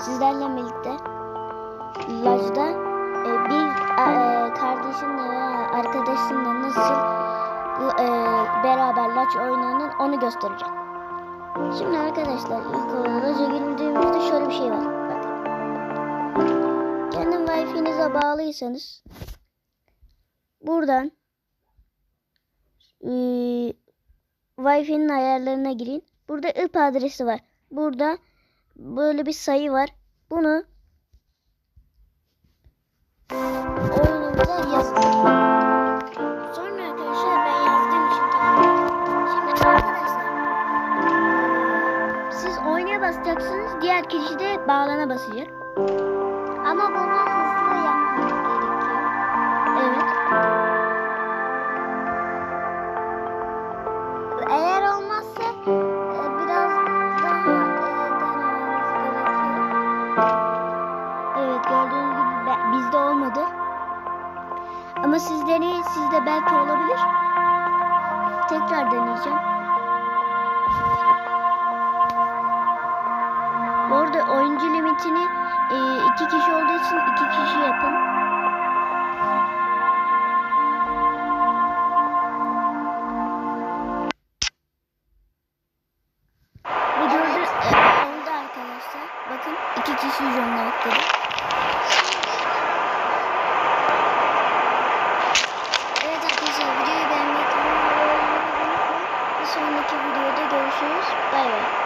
sizlerle birlikte Laj'da e, bir e, kardeşinle veya arkadaşınla nasıl e, beraber Laj oynanır onu göstereceğim. Şimdi arkadaşlar ilk olarak Laj'a girdiğimizde şöyle bir şey var. Bakın. Kendi Wi-Fi'nize bağlıysanız buradan e, Wi-Fi'nin ayarlarına girin. Burada IP adresi var. Burada böyle bir sayı var. Bunu oyunumuza yazın. Sonra arkadaşlar ben yazdığım için tamam. Şimdi arkadaşlar eee, siz oynaya basacaksınız. Diğer kişi de bağlana basacak. Evet gördüğünüz gibi bizde olmadı. Ama siz deneyin sizde belki olabilir. Tekrar deneyeceğim. Bu arada oyuncu limitini e, iki kişi olduğu için iki kişi yapın. İki kişi jonla ekledim. Evet arkadaşlar videoyu beğenmeyi, unutmayın. Bir sonraki videoda görüşürüz. Bay bay.